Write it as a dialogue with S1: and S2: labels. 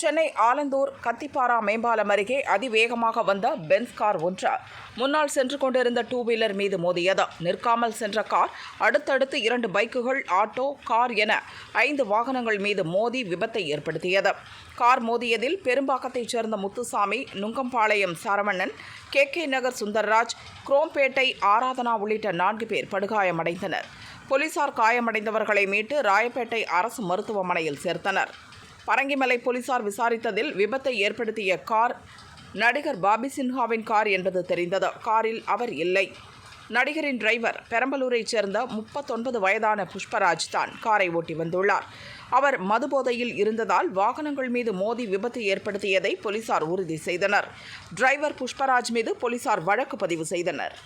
S1: சென்னை ஆலந்தூர் கத்திப்பாரா மேம்பாலம் அருகே அதிவேகமாக வந்த பென்ஸ் கார் ஒன்று. முன்னால் சென்று கொண்டிருந்த டூ வீலர் மீது மோதியது. நிற்காமல் சென்ற கார் அடுத்தடுத்து இரண்டு பைக்குகள் ஆட்டோ கார் என ஐந்து வாகனங்கள் மீது மோதி விபத்தை ஏற்படுத்தியது. கார் மோதியதில் பெரும்பாக்கத்தைச் சேர்ந்த முத்துசாமி நுங்கம்பாளையம் சரவணன் கே கே நகர் சுந்தர்ராஜ் குரோம்பேட்டை ஆராதனா உள்ளிட்ட நான்கு பேர் படுகாயமடைந்தனர். போலீசார் காயமடைந்தவர்களை மீட்டு ராயப்பேட்டை அரசு மருத்துவமனையில் சேர்த்தனர். பரங்கிமலை போலீசார் விசாரித்ததில் விபத்தை ஏற்படுத்திய கார் நடிகர் பாபி சின்ஹாவின் கார் என்பது தெரிந்தது. காரில் அவர் இல்லை. நடிகரின் டிரைவர் பெரம்பலூரைச் சேர்ந்த முப்பத்தொன்பது வயதான புஷ்பராஜ் தான் காரை ஓட்டி வந்துள்ளார். அவர் மதுபோதையில் இருந்ததால் வாகனங்கள் மீது மோதி விபத்து ஏற்படுத்தியதை போலீசார் உறுதி செய்தனர். டிரைவர் புஷ்பராஜ் மீது போலீசார் வழக்கு பதிவு செய்தனர்.